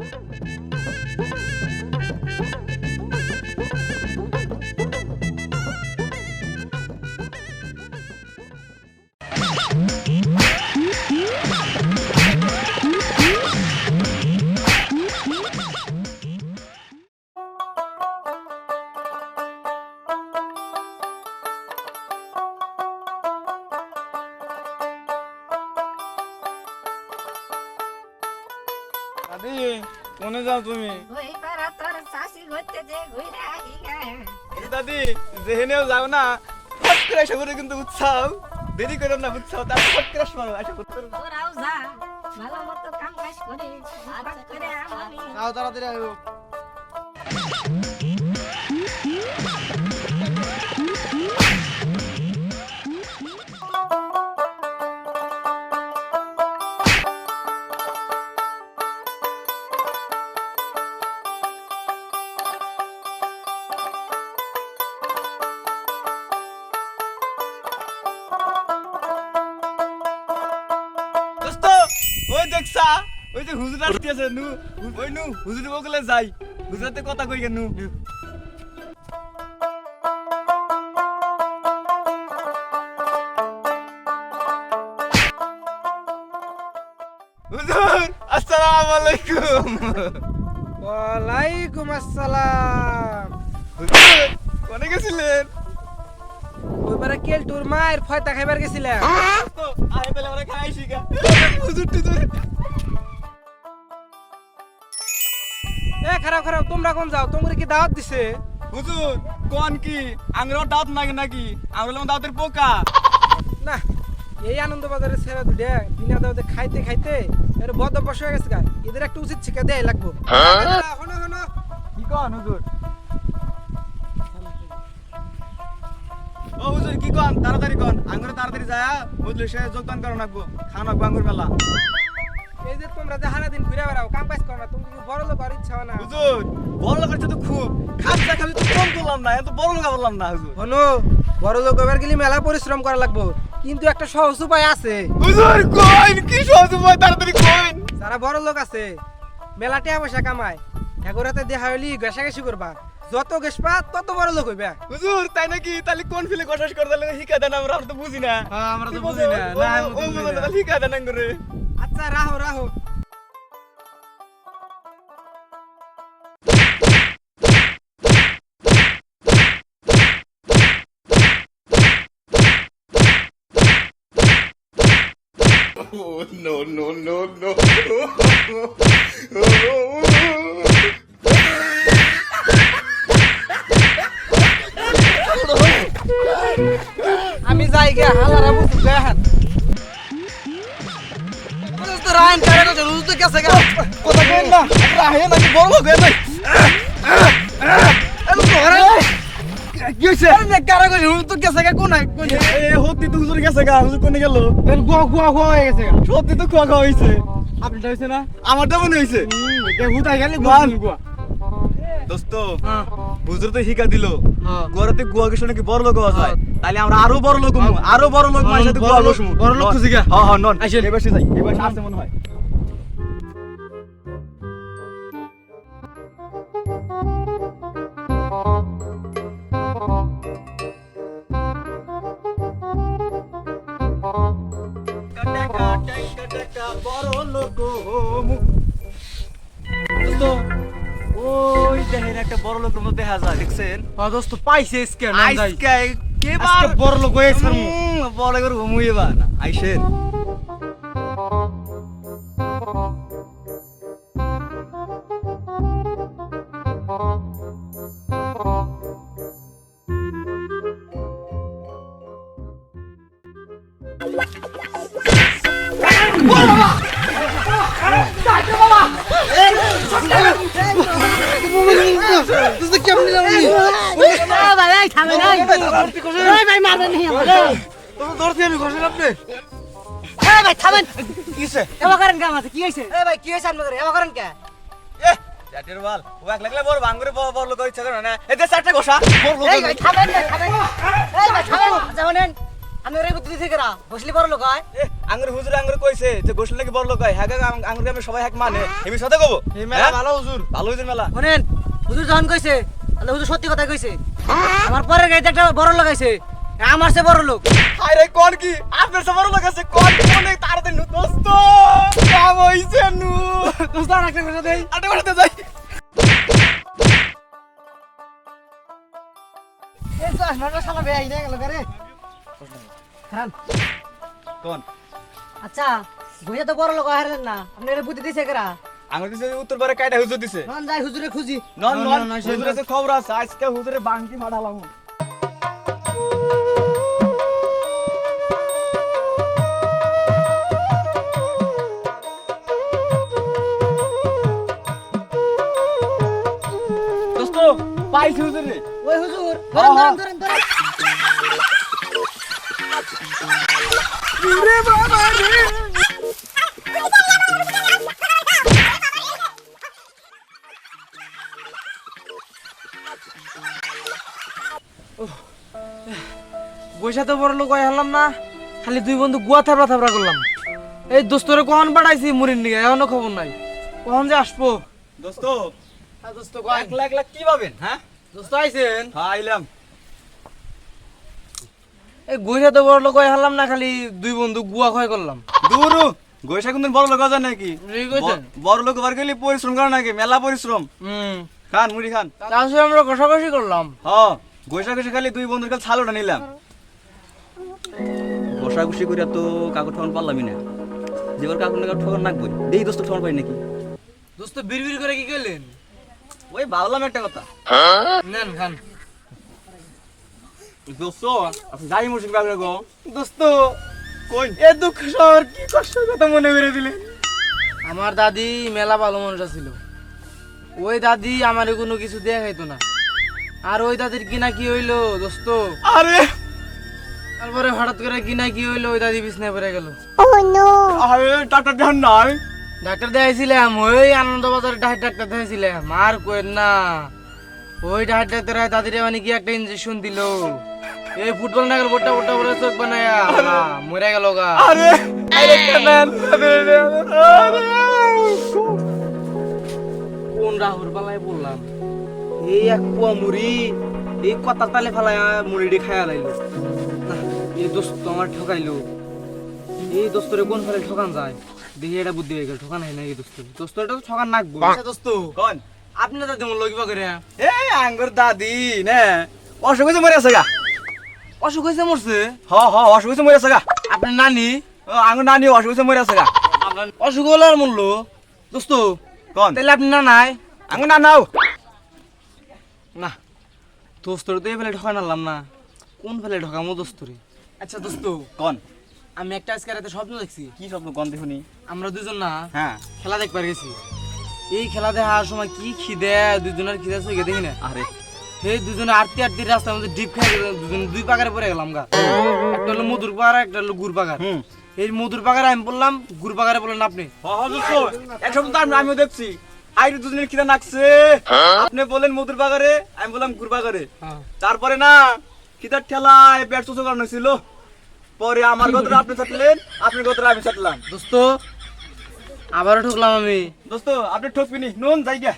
Woo! তুমি। দাদি যেহেনেও যাও না ফট করে এসে করে কিন্তু উৎসাহ। দেরি করে না উৎসাহ। তার ফট করে আসো এসে করতে ভালো মতো কাম কাজ করে ভাগ করে যাও তাড়াতাড়ি ওই দেখছা ওই যে হুজুর আসতেছে নু ওই নু হুজুর বগলে যাই। হুজুরতে কথা কই কেন হুজুর আসসালামু আলাইকুম ওয়ালাইকুম আসসালাম। হুজুর কোনে গেছিলেন? ওইবারে কেলটুর মায়ের ফয়তা খাইবার গেছিলাম তো আয় আমরা খাই শিখা হুজুর টুজুর। এ খারাপ খারাপ তোমরা কোন যাও? তোমরা কি দাওয়াত দিছে? হুজুর কোন কি? আংরেও দাঁত নাকি নাকি? আংরের দাঁতের পোকা? না এই আনন্দ বাজারে ছেড়ে দুটে বিনা দাওয়াতে খাইতে খাইতে এর বদ অভ্যাস হয়ে গেছে গা। এদের একটা উচিত শিক্ষা দেয় লাগবো। হনো হনো কি কন হুজুর? ও হুজুর কি কন? তাড়াতাড়ি কন। আঙ্গুরে তাড়াতাড়ি যায় যোগদান করো আঙ্গুর মেলা। এই যে তোমরা যে হারা দিন ঘুরে বেড়াও কাম কাজ করো না তুমি কি বড় লোক আর ইচ্ছা না। হুজুর বড় তো খুব। খাচ্ছা খাবি তো কম করলাম না এত বড় লোক বললাম না হুজুর। হনো বড় লোক এবার গেলে মেলা পরিশ্রম করা লাগবো। কিন্তু একটা সহজ উপায় আছে। হুজুর কইন কি সহজ উপায়? তাড়াতাড়ি কইন। যারা বড় লোক আছে মেলা টাকা পয়সা কামায় এগোরাতে দেখা হইলি ঘেসাঘেসি করবা। যত গেসপা তত বড় লোক হইবা। হুজুর তাই নাকি? তাহলে কোন ফিলে কটাস করে তাহলে শিখা দেন আমরা তো বুঝি না। আমরা তো বুঝি না। ও বুঝি না। শিখা দেন করে আচ্ছা রাহো রাহো। Oh, no, no, no, no. কেসে গা। কথা কইন না? রাহে নাকি? বড় হয়ে নাই কি হইছে? আরে কারে কই রুজ তো কেসে গা কোন এ হতি তো হুজুর গেছে গা। হুজুর কোনে গেল? এর গুয়া গুয়া গুয়া হয়ে গেছে গা। সত্যি তো খোয়া খাওয়া হইছে। আপনি হইছে না? আমারটা মনে হইছে। এটা হুতাই গেলে মান। গুয়া দোস্ত হ্যাঁ। হুজুর তো শিখা দিল। হ্যাঁ। গোয়াতে গোয়া কিছু নাকি বড় লোক হওয়া যায়? তাহলে আমরা আরও বড় লোক আরও বড় লোক মায়ের সাথে গোয়া বসমু। বড় লোক গা। হ্যাঁ হ্যাঁ নন। এবার যাই। এবার সে মনে হয়। দোস্ত, ওই দেখেন একটা বড় লোকের মতো দেখা যায় দেখছেন? হ্যাঁ দোস্ত পাইছে আজকে না যাই আজকে কেবার বড় লোক হয়েছে। বড় করে ঘুমুই এবার আইসেন। ধরতে আমি ঘষে আপনি ভাই থামেন। কিসে এবা করেন কাম আছে কি হইছে এ ভাই কি হইছে আপনাদের এবা করেন কে এ জাটের বাল ও এক লাগলে বড় ভাঙ্গুরে বড় বড় লোক ইচ্ছা আমি ওরে বুদ্ধি থেকে রা বসলি বড় লোক হয়? এ আঙ্গুর হুজুর আঙ্গুর কইছে যে গোসল নাকি বড় লোক হয়। হ্যাঁ আঙ্গুর গ্রামে সবাই হ্যাক মানে। এমি সাথে কব? এই মেলা ভালো হুজুর। ভালো হুজুর মেলা। শুনেন হুজুর যখন কইছে তাহলে হুজুর সত্যি কথা কইছে। আমার পরের গাড়িতে একটা বড় লোক আইছে। আমার সে বড় লোক। হাই কোন কি? আপনার সবার লোক আছে। কোন কি মনে তাড়াতাড়ি নু দোস্ত কাম হইছে নু দোস্ত আর একটা কথা দেই। আটে বাড়তে যাই। এই তো আসমানটা শালা বেয়াই না গেল রে? খান কোন? আচ্ছা ভইয়া তো বড় লোক হারলেন না। আপনি ওরে বুদ্ধি দিছে কেরা? আঙ্গুর দিছে উত্তর পারে কাইটা হুজুর দিছে। নন যাই হুজুরে খুঁজি। নন নন হুজুর আছে খবর আছে আজকে হুজুরে বাংকি মারালাম। দোস্ত পাইছি হুজুর। রে ওই হুজুর ধরেন ধরেন ধরেন ধরেন। বৈশা তো বড় লোক হয়ে হলাম না খালি দুই বন্ধু গুয়া থাবড়া থাবড়া করলাম। এই দোস্তরে কখন পাঠাইছি মুড়ির নিগে এখনও খবর নাই। কখন যে আসব? দোস্ত। দোস্ত এক লাখ লাখ কি পাবেন হ্যাঁ? দোস্ত আইছেন? হ্যাঁ আইলাম। এই গুইরা তো বড় লোক হলাম না খালি দুই বন্ধু গুয়া ক্ষয় করলাম। দূরু গৈসা কিন্তু বড় লোক আছে। নাকি বড় লোক বার গেলে পরিশ্রম করে নাকি? মেলা পরিশ্রম। হুম। খান মুড়ি খান। তাহলে আমরা কষাকষি করলাম। হ খালি দুই বন্ধুর কাছে ছালোটা নিলাম। ঘুষি করে তো কাকু ঠকান পারলামই না। যেবার কাকু না ঠকান নাকবই দেখি দোস্ত ঠকান পাই নাকি? দোস্ত বিড় বিড় করে কি করলেন? ওই ভাবলাম একটা কথা। নেন খান। দোস্ত যাই মুসিম গো? দোস্ত কই? এ দুঃখ শহর কি কষ্টের কথা মনে করে দিলেন? আমার দাদি মেলা ভালো মানুষ ছিল ওই দাদি আমার কোনো কিছু দেয়া খাইতো না। আর ওই দাদির কিনা কি হইল দোস্ত? আরে! তারপরে হঠাৎ করে কিনা কি হইল ওই দাদি বিছনায় পড়ে গেল। আরে টাটা ধ্যান নাই? ডাক্তার দেখাইছিলাম ওই আনন্দ বাজারে ডাক্তার ডাক্তার দেখাইছিলাম। আর কই না ওই ডাক্তার ডাক্তার দাদিরে মানে কি একটা ইনজেকশন দিল? এই ফুটবল নাগর গোটা গোটা বলে চোখ বানায়া। মরে গেল গা। আরে। আরে কেন কোন রাহুর পালায় বললাম? এই এক পোয়া মুড়ি এই কথা তালে ফেলায় মুড়িটি খায়া লাইলো। এই দোস্ত আমার ঠকাইলো। এই দোস্তরে কোন ফেলে ঠকান যায়? দেখি এটা বুদ্ধি হয়ে গেল ঠকান হয় না এই দোস্ত দোস্ত এটা তো ঠকান নাকবো। আচ্ছা দোস্ত কোন? আপনি তো তেমন লগিবা করে এই আঙ্গুর দাদি নে। অসুখ হয়েছে মরে আছে গা। অসুখ হয়েছে মরছে? হ হ অসুখ হয়েছে মরে আছে গা। আপনার নানি? আঙ্গুর নানি অসুখ হয়েছে মরে আছে গা। অসুখ হলো আর মরলো? দোস্ত কোন? তাহলে আপনি না নাই আঙ্গুর না নাও না দোস্তরে তো এই ফেলে ঠকান আনলাম না। কোন ফেলে ঠকামো দোস্তরে আচ্ছা দোস্ত কোন? আমি একটা আজকে রাতে স্বপ্ন দেখছি। কি স্বপ্ন? কোন দেখুনি? আমরা দুজন না হ্যাঁ। খেলা দেখবার গেছি। এই খেলা দেখার সময় কি খিদে দুজনের খিদে চোখে দেখি না। আরে সেই দুজনে আটটি আটটি রাস্তার মধ্যে ডিপ খাই গেলাম, দুজন দুই পাকারে পড়ে গেলাম গা। একটা হলো মধুর পাকার একটা হলো গুড় পাকার এই মধুর পাকারে আমি বললাম গুড় পাকারে বললেন আপনি। হ হ দোস্ত এক সপ্তাহ আমিও দেখছি। আইরে দুজনের খিদা নাকছে। আপনি বলেন মধুর বাগারে আমি বললাম গুড় বাগারে তারপরে না খিদার ঠেলায় পেট চোচো কারণ ছিল পরে আমার গতরে আপনি চাটলেন আপনি গতরে আমি চাটলাম দোস্ত আবারও ঠকলাম আমি। দোস্ত আপনি ঠকবিনি নুন যাই গিয়া।